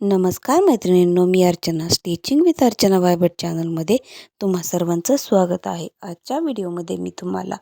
नमस्कार मैत्रिणींनो मी अर्चना. स्टिचिंग विथ अर्चना वायबट चॅनलमध्ये तुम्हा सर्वांचं स्वागत आहे. आजच्या व्हिडिओमध्ये मी तुम्हाला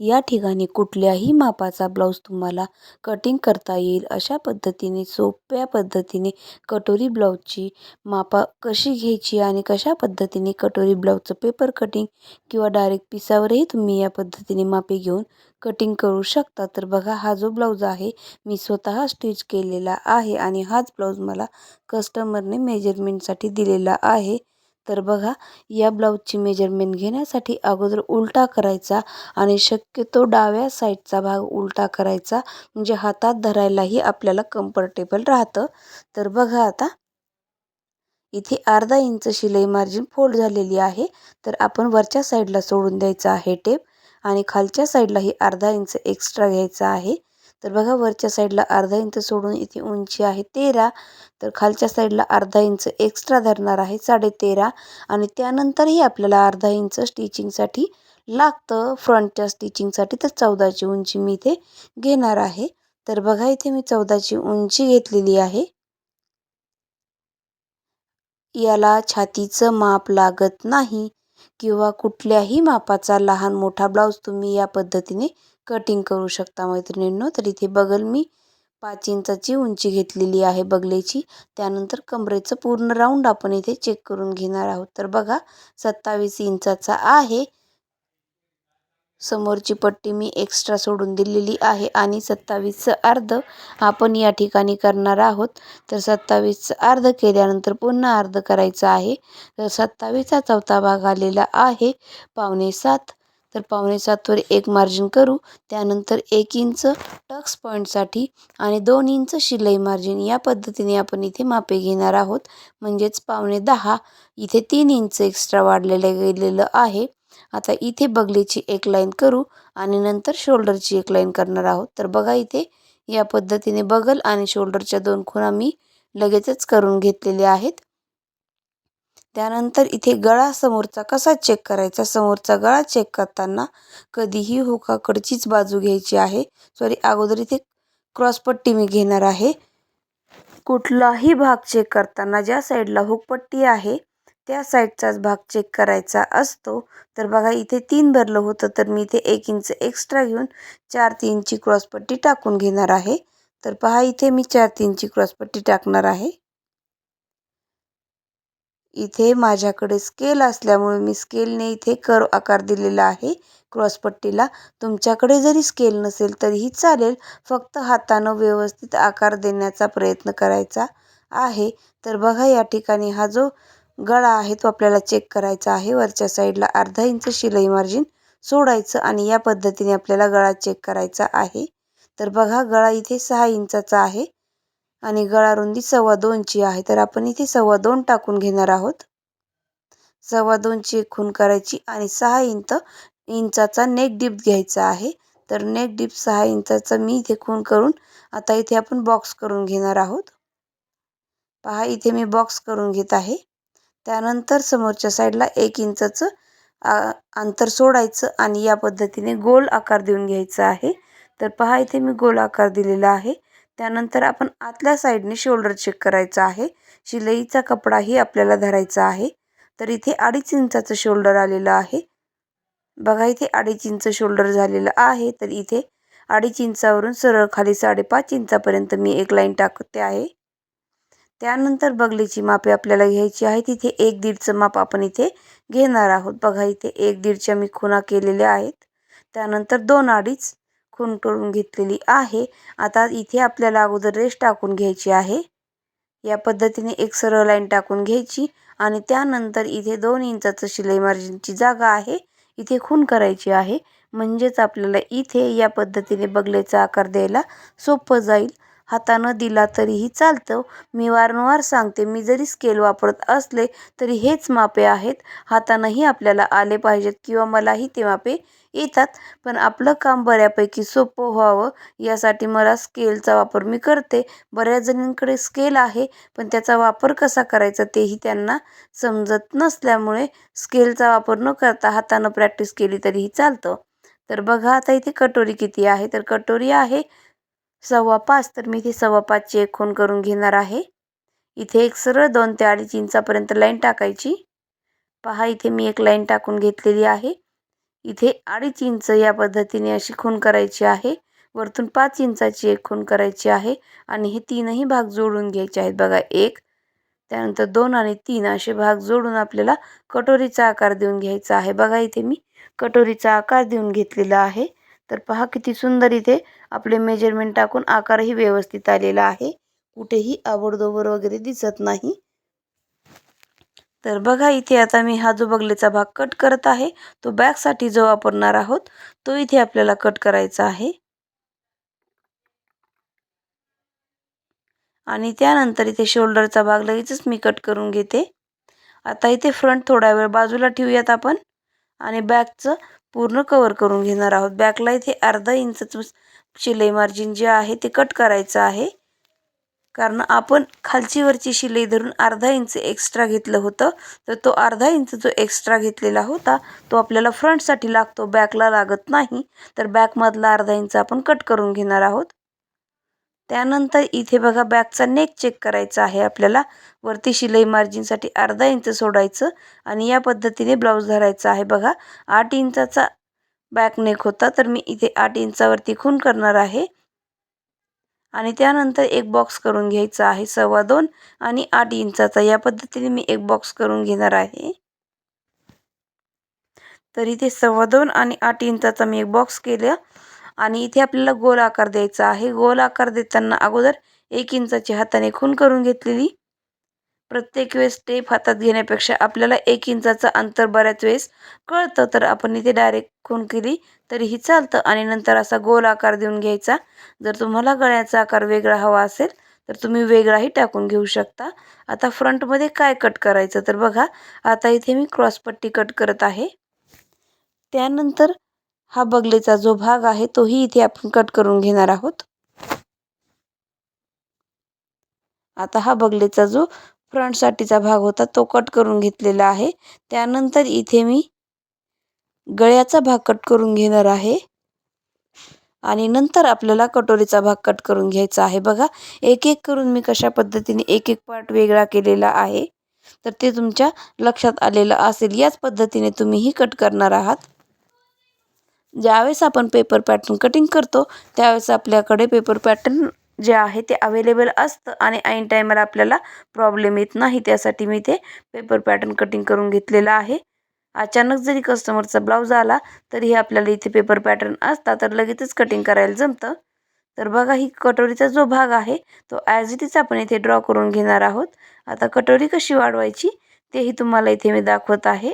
या ठिकाणी कुठल्याही मापाचा ब्लाऊज तुम्हाला कटिंग करता येईल. अशा पद्धतीने सोप्या पद्धतीने कटोरी ब्लाऊजची मापा कशी घ्यायची आणि कशा पद्धतीने कटोरी ब्लाऊजचं पेपर कटिंग किंवा डायरेक्ट पिसावरही तुम्ही या पद्धतीने मापे घेऊन कटिंग करू शकता. तर बघा हा जो ब्लाऊज आहे मी स्वतः स्टिच केलेला आहे आणि हाच ब्लाऊज मला कस्टमरने मेजरमेंटसाठी दिलेला आहे. तर बघा या ब्लाऊजची मेजरमेंट घेण्यासाठी अगोदर उलटा करायचा आणि शक्यतो डाव्या साईडचा भाग उलटा करायचा. म्हणजे हातात धरायलाही आपल्याला कम्फर्टेबल राहतं. तर बघा आता इथे अर्धा इंच शिलाई मार्जिन फोल्ड झालेली आहे. तर आपण वरच्या साईडला सोडून द्यायचं आहे टेप आणि खालच्या साईडलाही अर्धा इंच एक्स्ट्रा घ्यायचा आहे. तर बघा वरच्या साईडला अर्धा इंच सोडून इथे उंची आहे तेरा. तर खालच्या साईडला अर्धा इंच एक्स्ट्रा धरणार आहे साडेतेरा. आणि त्यानंतरही आपल्याला अर्धा इंच स्टिचिंगसाठी लागतं. फ्रंटच्या स्टिचिंगसाठी तर चौदाची उंची मी इथे घेणार आहे. तर बघा इथे मी चौदाची उंची घेतलेली आहे. याला छातीचं माप लागत नाही किंवा कुठल्याही मापाचा लहान मोठा ब्लाऊज तुम्ही या पद्धतीने कटिंग करू शकता मैत्रिणींनो. तर इथे बगल मी पाच इंचाची उंची घेतलेली आहे बगलेची. त्यानंतर कमरेचं पूर्ण राऊंड आपण इथे चेक करून घेणार आहोत. तर बघा सत्तावीस इंचाचा आहे. समोरची पट्टी मी एक्स्ट्रा सोडून दिलेली आहे आणि सत्तावीसचं अर्ध आपण या ठिकाणी करणार आहोत. तर सत्तावीसचं अर्ध केल्यानंतर पुन्हा अर्ध करायचं आहे. तर सत्तावीसचा चौथा भाग आलेला आहे. पावणे सात तर पावणे सातवर एक मार्जिन करू. त्यानंतर एक इंच टक्स पॉईंटसाठी आणि दोन इंच शिलाई मार्जिन या पद्धतीने आपण इथे मापे घेणार आहोत. म्हणजेच पावणे दहा इथे तीन इंच एक्स्ट्रा वाढलेलं गेलेलं आहे. आता इथे बगलीची एक लाईन करू आणि नंतर शोल्डरची एक लाईन करणार आहोत. तर बघा इथे या पद्धतीने बगल आणि शोल्डरच्या दोन खुणा मी लगेचच करून घेतलेल्या आहेत. त्यानंतर इथे गळा समोरचा कसा चेक करायचा? समोरचा गळा चेक करताना कधीही हुकाकडचीच बाजू घ्यायची आहे. सॉरी अगोदर इथे क्रॉसपट्टी मी घेणार आहे. कुठलाही भाग चेक करताना ज्या साईडला हुकपट्टी आहे त्या साईडचाच भाग चेक करायचा असतो. तर बघा इथे तीन भरलं होतं तर मी इथे एक इंच एक्स्ट्रा घेऊन चार तीनची क्रॉसपट्टी टाकून घेणार आहे. तर पहा इथे मी चार तीनची क्रॉसपट्टी टाकणार आहे. इथे माझ्याकडे स्केल असल्यामुळे मी स्केलने इथे कर आकार दिलेला आहे. क्रॉसपट्टीला तुमच्याकडे जरी स्केल नसेल तरीही चालेल. फक्त हातानं व्यवस्थित आकार देण्याचा प्रयत्न करायचा आहे. तर बघा या ठिकाणी हा जो गळा आहे तो आपल्याला चेक करायचा आहे. वरच्या साईडला अर्धा इंच शिलाई मार्जिन सोडायचं आणि या पद्धतीने आपल्याला गळा चेक करायचा आहे. तर बघा गळा इथे सहा इंचाचा आहे. आणि गळा रुंदी सव्वा दोनची आहे. तर आपण इथे सव्वा दोन टाकून घेणार आहोत. सव्वा दोनची एक खून करायची आणि सहा इंच इंचाचा नेक डिप घ्यायचा आहे. तर नेक डिप सहा इंचाचा मी इथे खून करून आता इथे आपण बॉक्स करून घेणार आहोत. पहा इथे मी बॉक्स करून घेत आहे. त्यानंतर समोरच्या साईडला एक इंचाचं अंतर सोडायचं आणि या पद्धतीने गोल आकार देऊन घ्यायचा आहे. तर पहा इथे मी गोल आकार दिलेला आहे. त्यानंतर आपण आतल्या साईडने शोल्डर चेक करायचं आहे. शिलाईचा कपडाही आपल्याला धरायचा आहे. तर इथे अडीच इंचाचं शोल्डर आलेलं आहे. बघा इथे अडीच इंच शोल्डर झालेलं आहे. तर इथे अडीच इंचावरून सरळ खाली साडेपाच इंचापर्यंत मी एक लाईन टाकते आहे. त्यानंतर बगलीची मापे आपल्याला घ्यायची आहे तिथे एक दीडचं माप आपण इथे घेणार आहोत. बघा इथे एक दीडच्या मी खुणा केलेल्या आहेत. त्यानंतर दोन अडीच खून करून घेतलेली आहे. आता इथे आपल्याला अगोदर रेष टाकून घ्यायची आहे. या पद्धतीने एक सरळ लाईन टाकून घ्यायची आणि त्यानंतर इथे दोन इंचाचं शिलाई मार्जिनची जागा आहे. इथे खून करायची आहे. म्हणजेच आपल्याला इथे या पद्धतीने बगलेचा आकार द्यायला सोपं जाईल. हातानं दिला तरीही चालतं. मी वारंवार सांगते मी जरी स्केल वापरत असले तरी हेच मापे आहेत. हातानंही आपल्याला आले पाहिजेत किंवा मलाही ते मापे येतात. पण आपलं काम बऱ्यापैकी सोपं व्हावं यासाठी मला स्केलचा वापर मी करते. बऱ्याच जणींकडे स्केल आहे पण त्याचा वापर कसा करायचा तेही त्यांना समजत नसल्यामुळे स्केलचा वापर न करता हातानं प्रॅक्टिस केली तरीही चालतं. तर बघा आता इथे कटोरी किती आहे? तर कटोरी आहे सव्वा पाच तर मी इथे सव्वा पाचची एक खून करून घेणार आहे. इथे एक सरळ दोन ते अडीच इंचापर्यंत लाईन टाकायची. पहा इथे मी एक लाईन टाकून घेतलेली आहे. इथे अडीच इंच या पद्धतीने अशी खूण करायची आहे. वरतून पाच इंचाची एक खून करायची आहे आणि हे तीनही भाग जोडून घ्यायचे आहेत. बघा एक त्यानंतर दोन आणि तीन असे भाग जोडून आपल्याला कटोरीचा आकार देऊन घ्यायचा आहे. बघा इथे मी कटोरीचा आकार देऊन घेतलेला आहे. तर पहा किती सुंदर इथे आपले मेजरमेंट टाकून आकारही व्यवस्थित आलेला आहे. कुठेही आबडदोबर वगैरे दिसत नाही. तर बघा इथे आता मी हा जो बगलेचा भाग कट करत आहे तो बॅकसाठी जो वापरणार आहोत तो इथे आपल्याला कट करायचा आहे. आणि त्यानंतर इथे शोल्डरचा भाग लगेचच मी कट करून घेते. आता इथे फ्रंट थोडा वेळ बाजूला ठेवूयात आपण. आणि बॅकचं पूर्ण कवर करून घेणार आहोत. बॅकला इथे अर्धा इंचचं शिलाई मार्जिन जे आहे ते कट करायचं आहे. कारण आपण खालची वरची शिलाई धरून अर्धा इंच एक्स्ट्रा घेतलं होतं. तर तो अर्धा इंच जो एक्स्ट्रा घेतलेला होता तो आपल्याला फ्रंटसाठी लागतो. बॅकला लागत नाही. तर बॅकमधला अर्धा इंच आपण कट करून घेणार आहोत. त्यानंतर इथे बघा बॅकचा नेक चेक करायचा आहे आपल्याला. वरती शिलाई मार्जिनसाठी अर्धा इंच सोडायचं आणि या पद्धतीने ब्लाऊज धरायचा आहे बघा. आठ इंचाचा बॅक नेक होता तर मी इथे आठ इंचावरती खून करणार आहे. आणि त्यानंतर एक बॉक्स करून घ्यायचा आहे सव्वा दोन आणि आठ इंचाचा. या पद्धतीने मी एक बॉक्स करून घेणार आहे. तर इथे सव्वा दोन आणि आठ इंचाचा मी एक बॉक्स केला. आणि इथे आपल्याला गोल आकार द्यायचा आहे. गोल आकार देताना अगोदर एक इंचाची हाताने खून करून घेतलेली. प्रत्येक वेळेस टेप हातात घेण्यापेक्षा आपल्याला एक इंचाचं अंतर बऱ्याच वेळेस कळतं. तर आपण इथे डायरेक्ट खून केली तरीही चालतं. आणि नंतर असा गोल आकार देऊन घ्यायचा. जर तुम्हाला गळ्याचा आकार वेगळा हवा असेल तर तुम्ही वेगळाही टाकून घेऊ शकता. आता फ्रंटमध्ये काय कट करायचं? तर बघा आता इथे मी क्रॉसपट्टी कट करत आहे. त्यानंतर हा बगलेचा जो भाग आहे तोही इथे आपण कट करून घेणार आहोत. आता हा बगलेचा जो फ्रंटसाठीचा भाग होता तो कट करून घेतलेला आहे. त्यानंतर इथे मी गळ्याचा भाग कट करून घेणार आहे. आणि नंतर आपल्याला कटोरीचा भाग कट करून घ्यायचा आहे. बघा एक एक करून मी कशा पद्धतीने एक एक पार्ट वेगळा केलेला आहे. तर ते तुमच्या लक्षात आलेलं असेल. याच पद्धतीने तुम्हीही कट करणार आहात. ज्यावेळेस आपण पेपर पॅटर्न कटिंग करतो त्यावेळेस आपल्याकडे पेपर पॅटर्न जे आहे ते अवेलेबल असतं आणि ऐन टायमाला आपल्याला प्रॉब्लेम येत नाही. त्यासाठी मी ते पेपर पॅटर्न कटिंग करून घेतलेलं आहे. अचानक जरी कस्टमरचा ब्लाऊज आला तरीही आपल्याला इथे पेपर पॅटर्न असता तर लगेचच कटिंग करायला जमतं. तर बघा ही कटोरीचा जो भाग आहे तो ॲज इट इज आपण इथे ड्रॉ करून घेणार आहोत. आता कटोरी कशी वाढवायची तेही तुम्हाला इथे मी दाखवत आहे.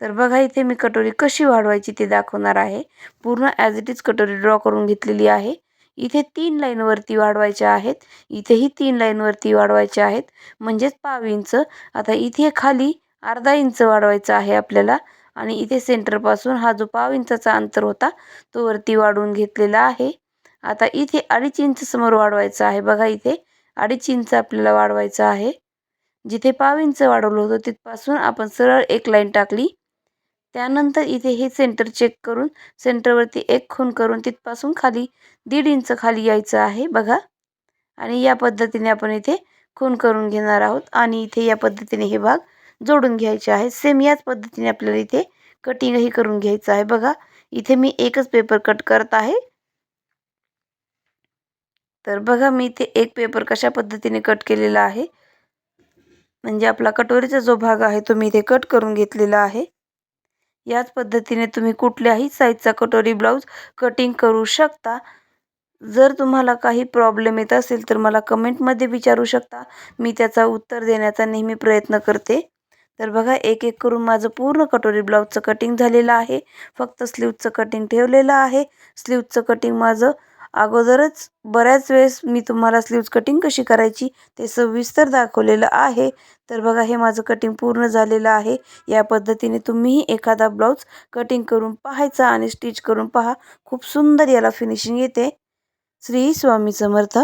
तर बघा इथे मी कटोरी कशी वाढवायची ते दाखवणार आहे. पूर्ण ॲज इट इज कटोरी ड्रॉ करून घेतलेली आहे. इथे तीन लाईनवरती वाढवायच्या आहेत. इथेही तीन लाईनवरती वाढवायच्या आहेत. म्हणजेच पाव इंच. आता इथे खाली अर्धा इंच वाढवायचा आहे आपल्याला. आणि इथे सेंटरपासून हा जो पाव इंचाचा अंतर होता तो वरती वाढवून घेतलेला आहे. आता इथे अडीच इंच समोर वाढवायचं आहे. बघा इथे अडीच इंच आपल्याला वाढवायचं आहे. जिथे पाव इंच वाढवलं होतं तिथपासून आपण सरळ एक लाईन टाकली. त्यानंतर इथे हे सेंटर चेक करून सेंटरवरती एक खून करून तिथपासून खाली दीड इंच खाली यायचं आहे बघा. आणि या पद्धतीने आपण इथे खून करून घेणार आहोत आणि इथे या पद्धतीने हे भाग जोडून घ्यायचे आहे. सेम याच पद्धतीने आपल्याला इथे कटिंगही करून घ्यायचं आहे बघा. इथे मी एकच पेपर कट करत आहे. तर बघा मी इथे एक पेपर कशा पद्धतीने कट केलेला आहे. म्हणजे आपला कटोरीचा जो भाग आहे तो मी इथे कट करून घेतलेला आहे. याच पद्धतीने तुम्ही कुठल्याही साईजचा कटोरी ब्लाऊज कटिंग करू शकता. जर तुम्हाला काही प्रॉब्लेम येत असेल तर मला कमेंटमध्ये विचारू शकता. मी त्याचा उत्तर देण्याचा नेहमी प्रयत्न करते. तर बघा एक एक करून माझं पूर्ण कटोरी ब्लाऊजचं कटिंग झालेलं आहे. फक्त स्लीवचं कटिंग ठेवलेलं आहे. स्लीवचं कटिंग माझं अगोदरच बऱ्याच वेळेस मी तुम्हाला स्लीव्ज कटिंग कशी करायची ते सविस्तर दाखवलेलं आहे. तर बघा हे माझं कटिंग पूर्ण झालेलं आहे. या पद्धतीने तुम्हीही एखादा ब्लाऊज कटिंग करून पाहायचा आणि स्टिच करून पहा. खूप सुंदर याला फिनिशिंग येते. श्री स्वामी समर्थ.